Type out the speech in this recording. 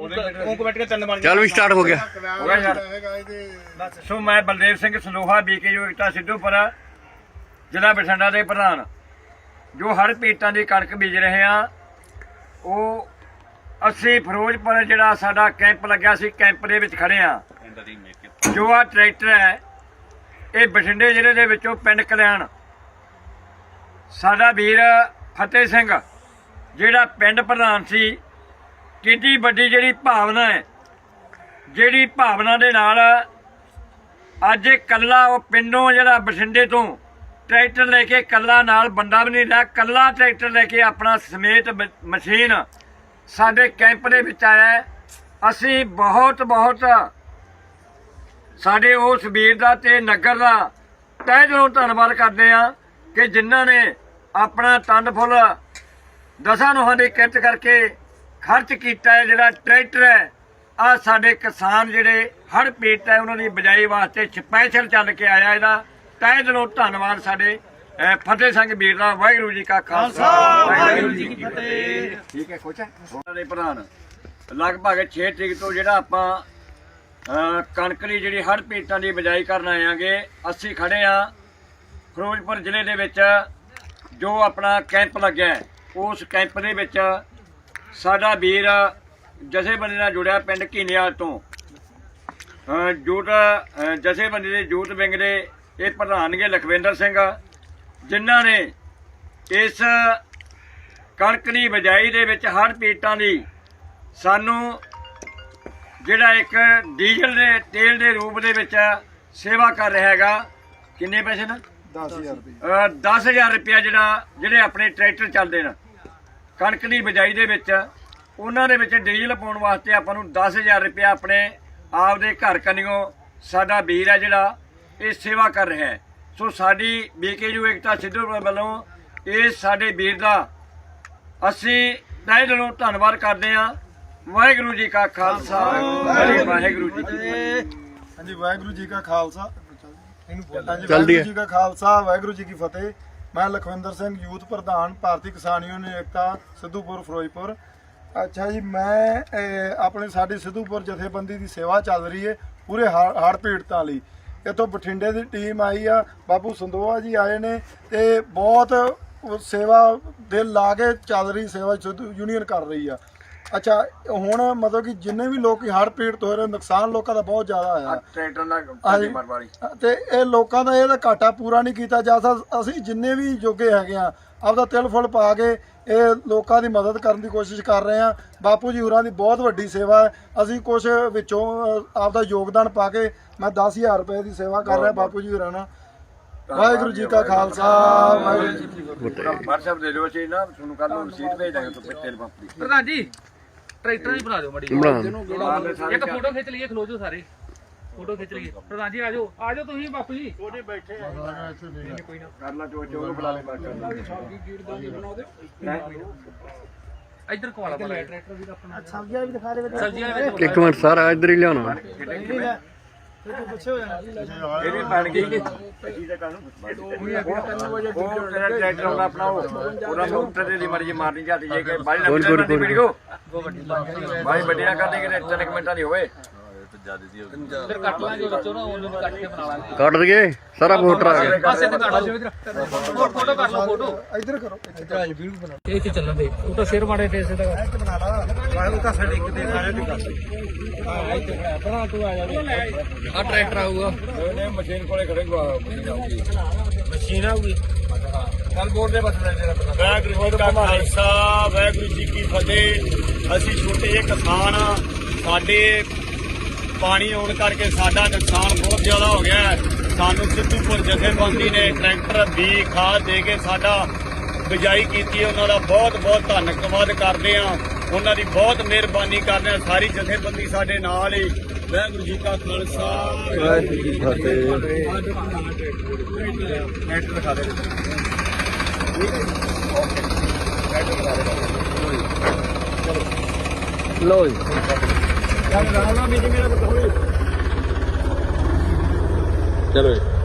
ਉਹ ਕਮੇਟੀ ਦੇ ਤਿੰਨ ਬਣ ਚੱਲ ਵੀ ਸਟਾਰਟ ਹੋ ਗਿਆ। ਹੋ ਗਿਆ ਯਾਰ। ਸੋ ਮੈਂ ਬਲਦੇਵ ਸਿੰਘ ਸਲੋਹਾ ਬੀਕੇ ਯੋਗਤਾ ਸਿੱਧੂਪੁਰ ਜ਼ਿਲ੍ਹਾ ਬਠਿੰਡਾ ਦੇ ਪ੍ਰਧਾਨ। ਜੋ ਹਰ ਪੀਟਾਂ ਦੀ ਕਣਕ ਬੀਜ ਰਹੇ ਆ ਉਹ ਅਸੀਂ ਫਿਰੋਜ਼ਪੁਰ ਜਿਹੜਾ ਸਾਡਾ ਕੈਂਪ ਲੱਗਿਆ ਸੀ ਕੈਂਪ ਦੇ ਵਿੱਚ ਖੜੇ ਆ। ਜੋ ਆ ਟਰੈਕਟਰ ਹੈ ਇਹ ਬਠਿੰਡੇ ਜ਼ਿਲ੍ਹੇ ਦੇ ਵਿੱਚੋਂ ਪਿੰਡ ਕਲਿਆਣ। ਸਾਡਾ ਵੀਰ ਫਤਿਹ ਸਿੰਘ ਜਿਹੜਾ ਪਿੰਡ ਪ੍ਰਧਾਨ ਸੀ ਕਿੰਨੀ ਵੱਡੀ ਜਿਹੜੀ ਭਾਵਨਾ ਹੈ, ਜਿਹੜੀ ਭਾਵਨਾ ਦੇ ਨਾਲ ਅੱਜ ਇਹ ਕੱਲਾ ਉਹ ਪਿੰਡੋਂ ਜਿਹੜਾ ਬਠਿੰਡੇ ਤੋਂ ਟਰੈਕਟਰ ਲੈ ਕੇ ਕੱਲਾ ਨਾਲ ਬੰਦਾ ਵੀ ਨਹੀਂ ਰਿਹਾ ਕੱਲਾ ਟਰੈਕਟਰ ਲੈ ਕੇ ਆਪਣਾ ਸਮੇਤ ਮ- ਮਸ਼ੀਨ ਸਾਡੇ ਕੈਂਪ ਦੇ ਵਿੱਚ ਆਇਆ ਅਸੀਂ ਬਹੁਤ ਬਹੁਤ ਸਾਡੇ ਉਸ ਵੀਰ ਦਾ ਤੇ ਨਗਰ ਦਾ ਤਹਿ ਦਿਲੋਂ ਧੰਨਵਾਦ ਕਰਦੇ ਹਾਂ ਕਿ ਜਿਨ੍ਹਾਂ ਨੇ ਆਪਣਾ ਤੰਦ ਫੁੱਲ ਦਸਾਂ ਨੋਹਾਂ ਦੀ ਕਿਰਤ ਕਰਕੇ ਖਰਚ ਕੀਤਾ ਹੈ ਜਿਹੜਾ ਟਰੈਕਟਰ ਹੈ ਆ ਸਾਡੇ ਕਿਸਾਨ ਜਿਹੜੇ ਹੜ ਪੀਟ ਹੈ ਉਹਨਾਂ ਦੀ ਬਜਾਈ ਵਾਸਤੇ ਸਪੈਸ਼ਲ ਚੱਲ ਕੇ ਆਇਆ ਇਹਦਾ। ਤਹਿ ਦਿਲੋਂ ਧੰਨਵਾਦ ਸਾਡੇ ਫਤਿਹ ਸਿੰਘ ਵੀਰ ਦਾ ਵਾਹਿਗੁਰੂ ਜੀ ਕਾ ਖਾਲਸਾ। ਵਾਹਿਗੁਰੂ ਜੀ ਕੀ ਫਤਿਹ। ਠੀਕ ਹੈ ਹੈ ਉਹਨਾਂ ਦੇ ਪ੍ਰਧਾਨ ਲਗਭਗ 6 ਤਰੀਕ ਤੋਂ ਜਿਹੜਾ ਆਪਾਂ ਕਣਕ ਦੀ ਜਿਹੜੀ ਹੜ ਪੀਟਾਂ ਦੀ ਬਜਾਈ ਕਰਨ ਆਏਾਂਗੇ ਅਸੀਂ ਖੜੇ ਆ ਫਿਰੋਜ਼ਪੁਰ ਜ਼ਿਲ੍ਹੇ ਦੇ ਵਿੱਚ ਜੋ ਆਪਣਾ ਕੈਂਪ ਲੱਗਿਆ ਉਸ ਕੈਂਪ ਦੇ ਵਿੱਚ ਸਾਡਾ ਵੀਰ ਜਥੇਬੰਦੀ ਨਾਲ ਜੁੜਿਆ ਪਿੰਡ ਕੀਨੇਵਾਲ ਤੋਂ। ਜੂਟ ਜਥੇਬੰਦੀ ਦੇ ਜੂਟ ਵਿੰਗ ਦੇ ਇਹ ਪ੍ਰਧਾਨਗੇ ਲਖਵਿੰਦਰ ਸਿੰਘ ਜਿਨ੍ਹਾਂ ਨੇ ਇਸ ਕਣਕ ਦੀ ਬਜਾਈ ਦੇ ਵਿੱਚ ਹੜ ਪੀਟਾਂ ਦੀ ਸਾਨੂੰ ਜਿਹੜਾ ਇੱਕ ਡੀਜ਼ਲ ਦੇ ਤੇਲ ਦੇ ਰੂਪ ਦੇ ਵਿੱਚ ਸੇਵਾ ਕਰ ਰਿਹਾ ਹੈਗਾ। ਕਿੰਨੇ ਪੈਸੇ ਨਾ? 10000 ਰੁਪਏ। ਅਹ 10000 ਰੁਪਇਆ ਜਿਹੜਾ ਜਿਹੜੇ ਆਪਣੇ ਟਰੈਕਟਰ ਚੱਲਦੇ ਨੇ। ਕਣਕ ਦੀ ਬਜਾਈ ਦੇ ਵਿੱਚ ਉਹਨਾਂ ਦੇ ਵਿੱਚ ਡੀਜ਼ਲ ਪਾਉਣ ਵਾਸਤੇ ਆਪਾਂ ਨੂੰ 10000 ਰੁਪਇਆ ਆਪਣੇ ਆਪਦੇ ਘਰ ਕੰਨਿਓ ਸਾਡਾ ਵੀਰ ਹੈ ਜਿਹੜਾ ਇਹ ਸੇਵਾ ਕਰ ਰਿਹਾ ਹੈ। ਸੋ ਸਾਡੀ ਬੀਕੇਯੂ ਏਕਤਾ ਸਿੱਧੂ ਵੱਲੋਂ ਇਹ ਸਾਡੇ ਵੀਰ ਦਾ ਅਸੀਂ ਤਹਿ ਦਿਲੋਂ ਧੰਨਵਾਦ ਕਰਦੇ ਹਾਂ। ਵਾਹਿਗੁਰੂ ਜੀ ਕਾ ਖਾਲਸਾ ਵਾਹਿਗੁਰੂ ਜੀ ਕੀ ਫਤਿਹ। ਹਾਂਜੀ ਵਾਹਿਗੁਰੂ ਜੀ ਕਾ ਖਾਲਸਾ। ਵਾਹਿਗੁਰੂ ਜੀ ਕਾ ਖਾਲਸਾ ਵਾਹਿਗੁਰੂ ਜੀ ਕੀ ਫਤਿਹ। ਮੈਂ ਲਖਵਿੰਦਰ ਸਿੰਘ ਯੂਥ ਪ੍ਰਧਾਨ ਭਾਰਤੀ ਕਿਸਾਨ ਯੂਨੀਅਨ ਏਕਤਾ ਸਿੱਧੂਪੁਰ ਫਿਰੋਜ਼ਪੁਰ। ਅੱਛਾ ਜੀ ਮੈਂ ਅਹ, ਆਪਣੇ ਸਾਡੀ ਸਿੱਧੂਪੁਰ ਜਥੇਬੰਦੀ ਦੀ ਸੇਵਾ ਚੱਲ ਰਹੀ ਹੈ ਪੂਰੇ ਹੜ੍ਹ ਪੀੜਤਾਂ ਲਈ। ਇੱਥੋਂ ਬਠਿੰਡੇ ਦੀ ਟੀਮ ਆਈ ਆ ਬਾਬੂ ਸੰਦੋਆ ਜੀ ਆਏ ਨੇ ਤੇ ਬਹੁਤ ਸੇਵਾ ਦੇ ਲਾ ਕੇ ਚੱਲ ਰਹੀ ਸੇਵਾ ਸਿੱਧੂ ਯੂਨੀਅਨ ਕਰ ਰਹੀ ਆ। ਅੱਛਾ ਹੁਣ ਮਤਲਬ ਕਿ ਜਿੰਨੇ ਵੀ ਲੋਕ ਹੜ੍ਹ ਪੀੜਤ ਹੋਏ ਨੇ ਨੁਕਸਾਨ ਲੋਕਾਂ ਦਾ ਬਹੁਤ ਜ਼ਿਆਦਾ ਆਇਆ ਟਰੈਕਟਰ ਨਾਲ। ਸਾਡੀ ਮਰਵਾਰੀ ਤੇ ਇਹ ਲੋਕਾਂ ਦਾ ਇਹਦਾ ਘਾਟਾ ਪੂਰਾ ਨਹੀਂ ਕੀਤਾ ਜਾ ਸਕਦਾ। ਅਸੀਂ ਜਿੰਨੇ ਵੀ ਜੋਗੇ ਹੈਗੇ ਆ ਆਪਦਾ ਤਿਲ ਫੁੱਲ ਪਾ ਕੇ ਇਹ ਲੋਕਾਂ ਦੀ ਮਦਦ ਕਰਨ ਦੀ ਕੋਸ਼ਿਸ਼ ਕਰ ਰਹੇ ਆ। ਬਾਪੂ ਜੀ ਹੋਰਾਂ ਦੀ ਬਹੁਤ ਵੱਡੀ ਸੇਵਾ ਹੈ। ਅਸੀਂ ਕੁਝ ਵਿੱਚੋਂ ਆਪਦਾ ਯੋਗਦਾਨ ਪਾ ਕੇ ਮੈਂ 10000 ਰੁਪਏ ਦੀ ਸੇਵਾ ਕਰ ਰਿਹਾ ਬਾਪੂ ਜੀ ਹੋਰਾਂ ਨਾਲ। ਵਾਹਿਗੁਰੂ ਜੀ ਕਾ ਖਾਲਸਾ ਵਾਹਿਗੁਰੂ ਜੀ ਕੀ ਫਤਿਹ। WhatsApp ਦੇ ਦਿਓ ਅਸੀਂ ਨਾ ਤੁਹਾਨੂੰ ਕੱਲ ਨੂੰ ਰਸੀਦ ਭੇਜ ਦਾਂਗੇ ਤੋਂ ਤੇਲ ਪੰਪ ਦੀ। ਪ੍ਰਧਾਨ ਜੀ ਟਰੈਕਟਰ ਵੀ ਬਣਾ ਦਿਓ ਮੜੀ ਬਣਾ ਸਾਰੇ ਇੱਕ ਫੋਟੋ ਖਿੱਚ ਲਈਏ ਖਲੋ ਜਾਓ ਸਾਰੇ। ਫੋਟੋ ਖਿੱਚ ਲਈਏ। ਪ੍ਰਧਾਨ ਜੀ ਆਜੋ ਆਜੋ ਤੁਸੀਂ ਬਾਪੂ ਜੀ। ਕਰ ਲਾ ਜੋ ਜੋ ਬੁਲਾ ਲੈ। ਇੱਧਰ ਕੋਲ ਬਣਾ ਸਬਜ਼ੀਆਂ ਵੀ ਦਿਖਾ ਦੇ ਸਬਜ਼ੀਆਂ ਵਿੱਚ ਇੱਕ ਮਿੰਟ ਸਾਰਾ ਇੱਧਰ ਹੀ ਲਿਆਉਣਾ। ਇਹ ਵੀ ਬਣ ਗਈ। ਅਸੀਂ ਤਾਂ ਕਾਹਨੂੰ? ਉਹ ਤੇਰਾ ਟਰੈਕਟਰ ਆਉਂਦਾ ਆਪਣਾ ਉਹ। ਉਹਦਾ ਮੋਟਰ ਦੀ ਮਰਜ਼ੀ ਮਾਰਨੀ ਜਾਂਦੀ ਜੇ ਕਿ ਕੋਈ- ਕੋਈ- ਕੋਈ- ਵੀਡੀਓ ਬਾਈ ਵੱਡੀਆਂ ਕਰਦੀ ਕਿ ਤਿੰਨ ਕੁ ਮਿੰਟਾਂ ਦੀ ਹੋਵੇ। ਫਿਰ ਕੱਟ ਲਾਂਗੇ ਉਹਦੇ ਚੋਂ ਨਾ ਉਹਨੂੰ ਕੱਟ ਕੇ ਬਣਾ ਲਾਂਗੇ ਕੱਟ ਦਈਏ ਸਾਰਾ ਵੋਟਰ ਆ ਗਿਆ ਪਾਸੇ ਤੇ ਕੱਟ ਲਓ ਇਧਰ ਫੋਟੋ ਕਰ ਲਓ ਫੋਟੋ ਇੱਧਰ ਕਰੋ ਇਹ ਤੇ ਚੱਲਣ ਦੇ ਉਹ ਤਾਂ ਸਿਰ ਮਾੜੇ ਫੇਸ ਤੇ ਬਣਾ ਤੂੰ ਆ ਜਾ ਆ ਟਰੈਕਟਰ ਆਊਗਾ। ਉਹਨੇ ਮਸ਼ੀਨ ਕੋਲੇ ਖੜੇ ਗਵਾ ਮਸ਼ੀਨ ਆਊਗੀ। ਕੱਲ ਬੋਰਡ ਦੇ ਬਸ ਜਿਹੜਾ ਵਾਹਿਗੁਰੂ ਜੀ ਕਾ ਖਾਲਸਾ ਵਾਹਿਗੁਰੂ ਜੀ ਕੀ ਫਤਿਹ। ਅਸੀਂ ਛੋਟੇ ਜਿਹੇ ਕਿਸਾਨ ਆ ਸਾਡੇ ਪਾਣੀ ਆਉਣ ਕਰਕੇ ਸਾਡਾ ਨੁਕਸਾਨ ਬਹੁਤ ਜ਼ਿਆਦਾ ਹੋ ਗਿਆ ਹੈ। ਸਾਨੂੰ ਸਿੱਧੂਪੁਰ ਜਥੇਬੰਦੀ ਨੇ ਟਰੈਕਟਰ ਵੀ ਖਾਦ ਦੇ ਕੇ ਸਾਡਾ ਬਿਜਾਈ ਕੀਤੀ ਹੈ। ਉਹਨਾਂ ਦਾ ਬਹੁਤ ਬਹੁਤ ਧੰਨਵਾਦ ਕਰਦੇ ਆ ਉਹਨਾਂ ਦੀ ਬਹੁਤ ਮਿਹਰਬਾਨੀ ਕਰਦੇ ਆ ਸਾਰੀ ਜਥੇਬੰਦੀ ਸਾਡੇ ਨਾਲ ਹੀ। ਵਾਹਿਗੁਰੂ ਜੀ ਕਾ ਖਾਲਸਾ। ਵਾਹਿਗੁਰੂ ਜੀ ਕੀ ਫਤਿਹ। ਦਿਖਾ ਦੇ। ਲੋ ਜੀ। ਚਲੋ ਜੀ।